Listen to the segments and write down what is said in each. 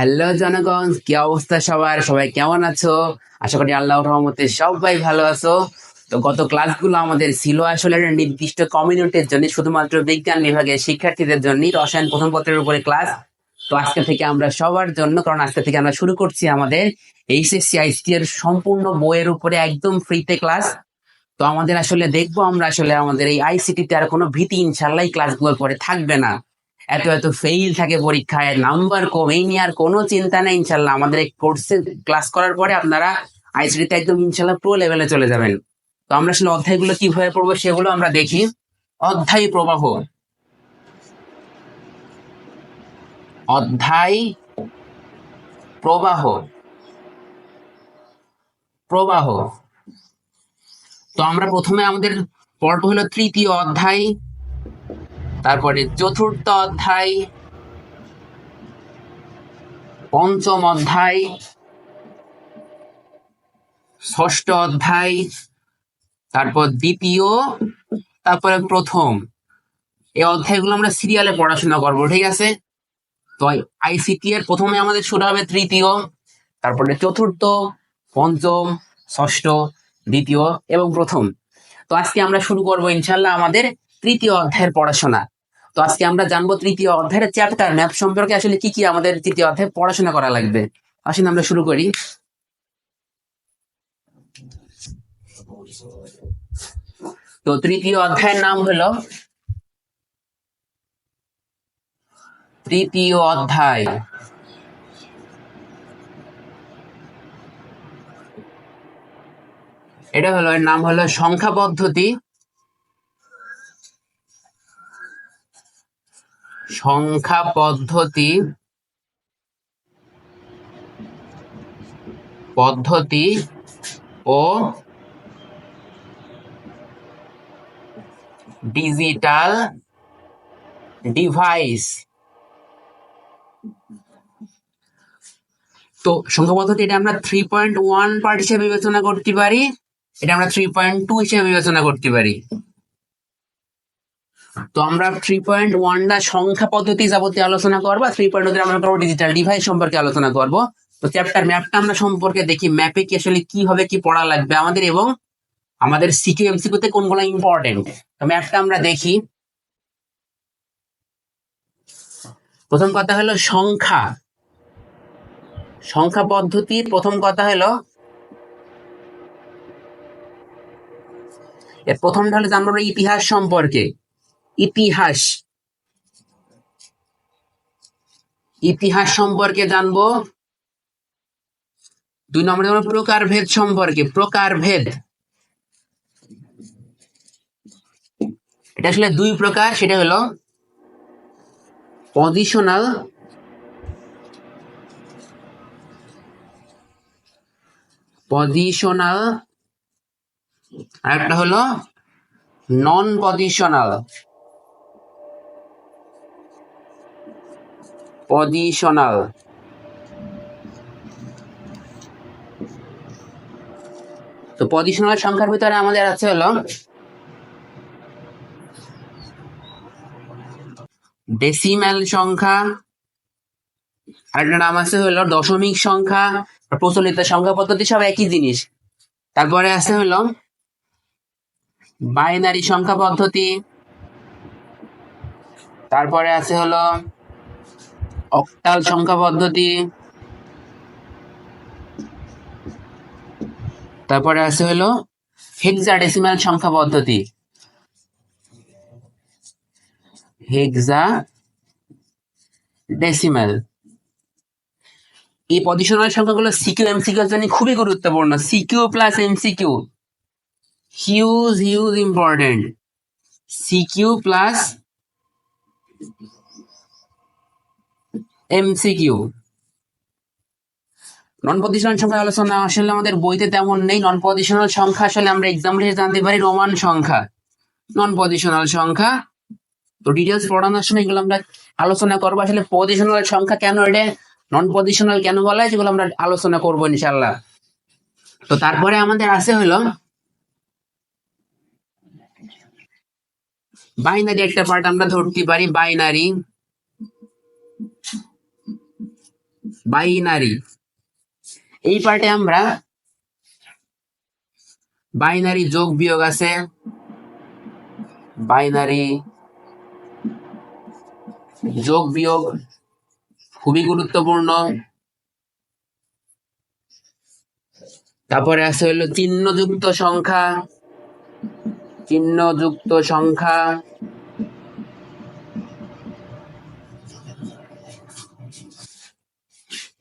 Hello জনগণ, কি অবস্থা সবার? সবাই কেমন আছো? আশা করি আল্লাহর রহমতে সবাই ভালো আছো। তো গত ক্লাসগুলো আমাদের ছিল আসলে একটা নির্দিষ্ট কমিউনিটির জন্য, শুধুমাত্র বিজ্ঞান বিভাগের শিক্ষার্থীদের জন্য, রসায়ন প্রথম পত্রের উপরে ক্লাস। তো আজকে থেকে আমরা সবার জন্য, কারণ আজকে থেকে আমরা শুরু করছি আমাদের এইচএসসি আইসি এর সম্পূর্ণ বইয়ের উপরে একদম ফ্রিতে ক্লাস। তো আমাদের আসলে দেখব আমরা আসলে আমাদের এই আইসিটিতে আর কোনো ভীতি ইনশাল্লাহ ক্লাসগুলোর পরে থাকবে না। এত এত ফেইল থাকে পরীক্ষায় নাম্বার কম এই নিয়ে আর কোনো চিন্তা নেই ইনশাল্লাহ। আমাদের এই কোর্সে ক্লাস করার পরে আপনারা আইসিটিতে একদম ইনশাল্লাহ প্রো লেভেলে চলে যাবেন। তো আমরা আসলে অধ্যায়গুলো কীভাবে পড়ব সেগুলো আমরা দেখি। অধ্যায় প্রবাহ। অধ্যায় প্রবাহ। প্রবাহ। তো আমরা প্রথমে আমাদের পর্ব হলো তৃতীয় অধ্যায়। তারপরে চতুর্থ অধ্যায়, পঞ্চম অধ্যায়, ষষ্ঠ অধ্যায়, তারপর দ্বিতীয়, তারপরে প্রথম। এই অধ্যায়গুলো আমরা সিরিয়ালে পড়াশোনা করব, ঠিক আছে? তো আইসিটি এর প্রথমে আমাদের শুরু হবে তৃতীয়, তারপরে চতুর্থ, পঞ্চম, ষষ্ঠ, দ্বিতীয় এবং প্রথম। তো আজকে আমরা শুরু করব ইনশাল্লাহ আমাদের তৃতীয় অধ্যায়ের পড়াশোনা। তো আজকে আমরা জানব তৃতীয় অধ্যায়ের চ্যাপ্টার ম্যাপ সম্পর্কে আসলে কি কি আমাদের তৃতীয় অধ্যায়ে পড়াশোনা করা লাগবে। আসুন আমরা শুরু করি। তো তৃতীয় অধ্যায়ের নাম হলো তৃতীয় অধ্যায়। এটা হলো, এর নাম হলো সংখ্যা পদ্ধতি সংখ্যা পদ্ধতি পদ্ধতি ও ডিজিটাল ডিভাইস। তো সংখ্যা পদ্ধতি এটা আমরা থ্রি পয়েন্ট ওয়ান পার্ট হিসেবে বিবেচনা করতে পারি, এটা আমরা থ্রি পয়েন্ট টু হিসেবে বিবেচনা করতে পারি। তো আমরা থ্রি পয়েন্ট ওয়ানটা সংখ্যা পদ্ধতি যাবতীয় আলোচনা করব থ্রি পয়েন্ট আমরা করব ডিজিটাল ডিভাইস সম্পর্কে আলোচনা করব। তো চ্যাপ্টার ম্যাপটা আমরা সম্পর্কে দেখি ম্যাপে কি আসলে কি হবে, কি পড়া লাগবে আমাদের এবং আমাদের সিকিউ এমসিকিউ তে কোনগুলো ইম্পর্টেন্ট তো ম্যাপটা আমরা দেখি। প্রথম কথা হলো সংখ্যা। সংখ্যা পদ্ধতির প্রথম কথা হলো এর প্রথমটা হলো আমরা ইতিহাস সম্পর্কে। ইতিহাস। ইতিহাস সম্পর্কে জানব। দুই নম্বরে জানব প্রকারভেদ সম্পর্কে প্রকারভেদ এটা আসলে দুই প্রকার, সেটা হলো পজিশনাল পজিশনাল আর একটা হলো নন পজিশনাল পজিশনাল তো পজিশনাল সংখ্যার ভিতরে আমাদের আছে হলো ডেসিম্যাল সংখ্যা, আরেকটা নাম আছে হলো দশমিক সংখ্যা প্রচলিত সংখ্যা পদ্ধতি সব একই জিনিস। তারপরে আছে হলো বাইনারি সংখ্যা পদ্ধতি, তারপরে আছে হলো অক্টাল সংখ্যা পদ্ধতি। তারপরে আছে হলো হেক্সাডেসিমাল সংখ্যা পদ্ধতি। হেক্সা ডেসিমাল এই পজিশনাল সংখ্যাগুলো সিকিউ, এমসিকিউ জন্য খুবই গুরুত্বপূর্ণ। CQ plus MCQ. Huge huge important CQ plus MCQ non positional সংখ্যা আলোচনা, আসলে আমাদের বইতে তেমন নেই। নন পজিশনাল সংখ্যা আসলে আমরা এক্সাম্পল হিসেবে জানতে পারি রোমান সংখ্যা। নন পজিশনাল সংখ্যা। তো ডিটেলস পড়ানোর সময় এগুলো আমরা আলোচনা করব। আসলে পজিশনাল সংখ্যা কেন এটা? নন পজিশনাল কেন বলা হয়? যেগুলো আমরা আলোচনা করব ইনশাল্লাহ তো তারপরে আমাদের আছে হলো বাইনারি একটা পার্ট আমরা ধরতে পারি বাইনারি বাইনারি এই পার্টে আমরা বাইনারি যোগ বিয়োগ আছে। বাইনারি যোগ বিয়োগ খুবই গুরুত্বপূর্ণ। তারপরে আছে হলো চিহ্নযুক্ত সংখ্যা। চিহ্নযুক্ত সংখ্যা।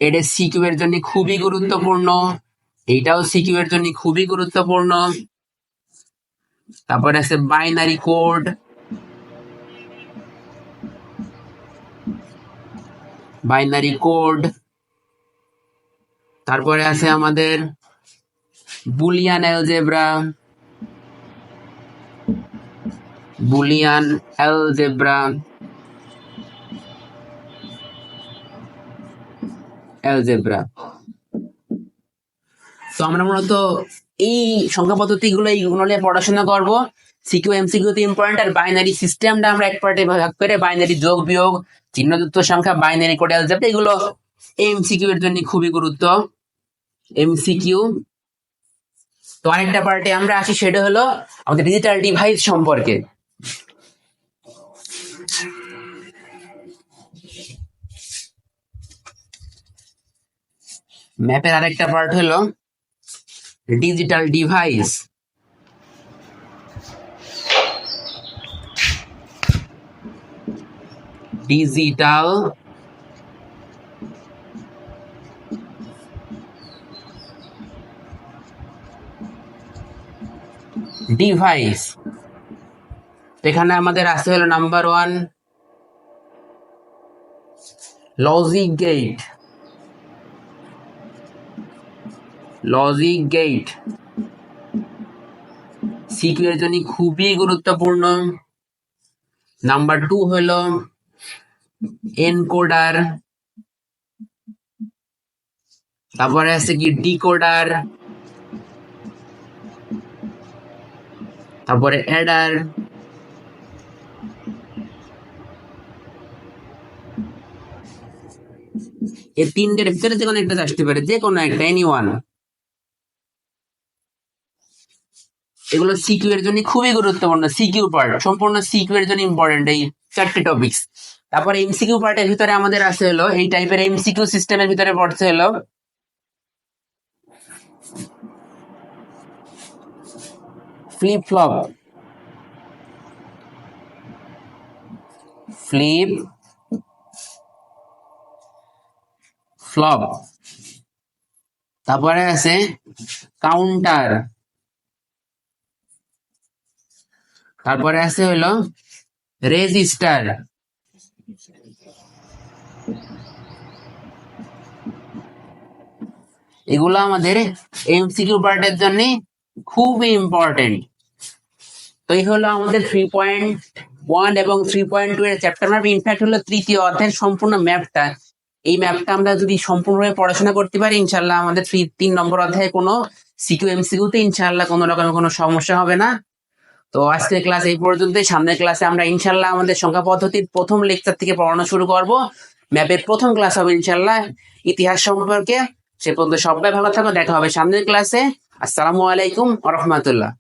এটা সিকিউ এর জন্য খুবই গুরুত্বপূর্ণ। এইটাও সিকিউ এর জন্য খুবই গুরুত্বপূর্ণ। তারপরে আছে বাইনারি কোড বাইনারি কোড তারপরে আছে আমাদের Boolean algebra Boolean algebra algebra তো আমরা মূলত এই সংখ্যা পদ্ধতিগুলো এইগুলো পড়াশোনা করব। সিকিউ এমসিকিউ তো ইম্পর্টেন্ট আর বাইনারি সিস্টেমটা আমরা এক পার্টে ভাগ করে বাইনারি যোগ, বিয়োগ, চিহ্নযুক্ত সংখ্যা বাইনারি কোড অ্যালজেব্রা এগুলো এমসিকিউ এর জন্য খুবই গুরুত্ব। এমসিকিউ তো আরেকটা পার্টে আমরা আসি, সেটা হলো আমাদের ডিজিটাল ডিভাইস সম্পর্কে। ম্যাপের আরেকটা পার্ট হলো ডিজিটাল ডিভাইস ডিজিটাল ডিভাইস এখানে আমাদের আছে হলো number one logic gate logic gate CQ জন্য খুবই গুরুত্বপূর্ণ। নাম্বার টু হলো এনকোডার তারপরে আছে কি ডিকোডার তারপরে অ্যাডার এই তিনটের ভিতরে যে কোনো একটা আসতে পারে যে কোনো একটা এনি ওয়ান এগুলো সিকিউ এর জন্য খুবই গুরুত্বপূর্ণ সিকিউ পার্ট সম্পূর্ণ সিকিউ এর জন্য ইম্পর্টেন্ট এই চারটে টপিকস তারপর এমসিকিউ পার্টের ভিতরে আমাদের আছে হলো, এই টাইপের এমসিকিউ সিস্টেমের ভিতরে পড়ছে হলো ফ্লিপ ফ্লপ ফ্লিপ ফ্লপ তারপরে আছে কাউন্টার তারপরে আছে হলো রেজিস্টার। এগুলো আমাদের এমসিকিউ পার্টের জন্য খুবই ইম্পর্টেন্ট তো এই হলো আমাদের থ্রি পয়েন্ট ওয়ান এবং থ্রি পয়েন্ট টু এর চ্যাপ্টার ম্যাপ ইনফ্যাক্ট হলো তৃতীয় অধ্যায়ের সম্পূর্ণ ম্যাপটা এই ম্যাপটা আমরা যদি সম্পূর্ণভাবে পড়াশোনা করতে পারি ইনশাল্লাহ আমাদের থ্রি তিন নম্বর অধ্যায়ে কোনো সিকিউ এমসিকিউতে ইনশাল্লাহ কোনো রকমের কোনো সমস্যা হবে না। তো আজকের ক্লাস এই পর্যন্তই। সামনের ক্লাসে আমরা ইনশাল্লাহ আমাদের সংখ্যা পদ্ধতির প্রথম লেকচার থেকে পড়ানো শুরু করব। ম্যাপের প্রথম ক্লাস হবে ইনশাল্লাহ ইতিহাস সম্পর্কে। সে পর্যন্ত সবাই ভালো থাকো, দেখা হবে সামনের ক্লাসে আসসালামু আলাইকুম রহমতুল্লাহ।